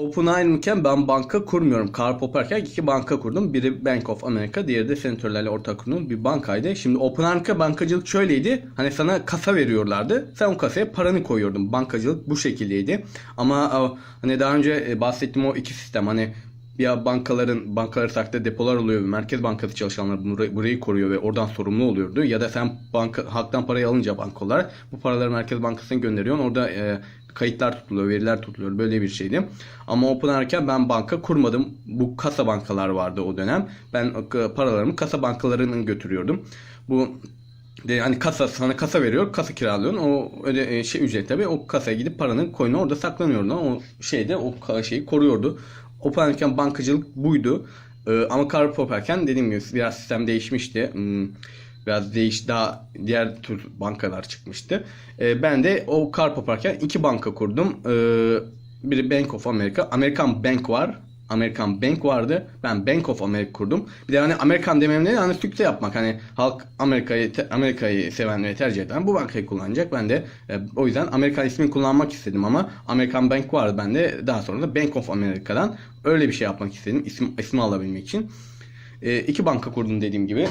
Oppenheimer'ken ben banka kurmuyorum. Karl Popper'ken iki banka kurdum. Biri Bank of America, diğeri de senatörlerle ortak kurduğum bir bankaydı. Şimdi Oppenheimer'ka bankacılık şöyleydi. Hani sana kasa veriyorlardı. Sen o kasaya paranı koyuyordun. Bankacılık bu şekildeydi. Ama e, hani daha önce e, bahsettiğim o iki sistem hani ya bankaların bankalar saklı depolar oluyor ve Merkez Bankası çalışanları burayı, burayı koruyor ve oradan sorumlu oluyordu. Ya da sen banka halktan parayı alınca banka olarak bu paraları Merkez Bankası'na gönderiyorsun. Orada e, kayıtlar tutuluyor, veriler tutuluyor. Böyle bir şeydi. Ama Open Arken ben banka kurmadım. Bu kasa bankalar vardı o dönem. Ben paralarımı kasa bankalarının götürüyordum. Bu de hani kasa sana kasa veriyor, kasa kiralıyorsun. O öyle e, şey ücret tabii. O kasaya gidip paranın koyunu orada saklanıyordu. O şeyde o şeyi koruyordu. Open Arken bankacılık buydu. Ee, ama Karl Popperken dediğim gibi biraz sistem değişmişti. Hmm, biraz değiş daha diğer tür bankalar çıkmıştı. Ee, ben de o Karl Popperken iki banka kurdum. Ee, biri Bank of America, American Bank var. American Bank vardı. Ben Bank of America kurdum. Bir de hani Amerikan dememle hani sükse yapmak. Hani halk Amerika'yı Amerika'yı seven ve tercih eden bu bankayı kullanacak. Ben de e, o yüzden Amerikan ismini kullanmak istedim ama American Bank vardı bende. Daha sonra da Bank of America'dan öyle bir şey yapmak istedim. İsim, ismi alabilmek için. E, iki banka kurdum dediğim gibi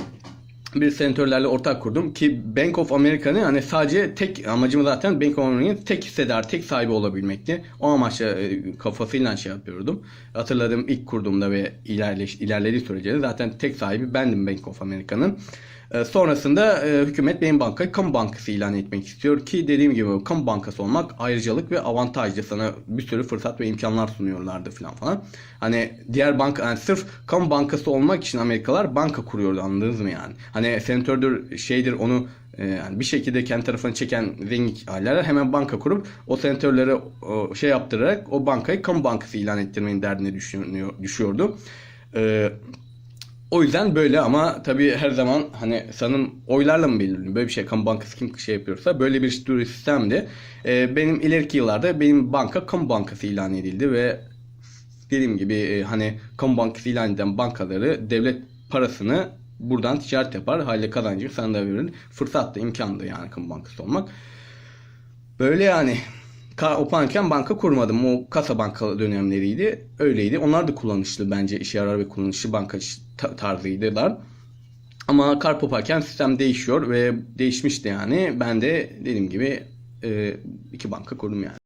bir senatörlerle ortak kurdum ki Bank of America'nın hani sadece tek amacım zaten Bank of America'nın tek hissedar, tek sahibi olabilmekti. O amaçla e, kafasıyla şey yapıyordum. Hatırladığım ilk kurduğumda ve ilerleş, ilerlediği sürece zaten tek sahibi bendim Bank of America'nın. E, sonrasında e, hükümet benim bankayı kamu bankası ilan etmek istiyor ki dediğim gibi kamu bankası olmak ayrıcalık ve avantajlı sana bir sürü fırsat ve imkanlar sunuyorlardı falan falan. Hani diğer banka yani sırf kamu bankası olmak için Amerikalılar banka kuruyordu anladınız mı yani? Hani senatördür şeydir onu e, yani bir şekilde kendi tarafını çeken zengin aileler hemen banka kurup o senatörlere şey yaptırarak o bankayı kamu bankası ilan ettirmenin derdine düşünüyor, düşüyordu. Eee o yüzden böyle ama tabii her zaman hani sanırım oylarla mı belirleniyor? Böyle bir şey kamu bankası kim şey yapıyorsa böyle bir tür sistemdi. Ee, benim ileriki yıllarda benim banka kamu bankası ilan edildi ve dediğim gibi e, hani kamu bankası ilan eden bankaları devlet parasını buradan ticaret yapar. Haliyle kazancı sana da verir. Fırsat da imkan da yani kamu bankası olmak. Böyle yani. Opanken banka kurmadım. O kasa banka dönemleriydi. Öyleydi. Onlar da kullanışlı bence işe yarar ve kullanışlı banka ta- tarzıydılar. Ama kar poparken sistem değişiyor ve değişmişti yani. Ben de dediğim gibi iki banka kurdum yani.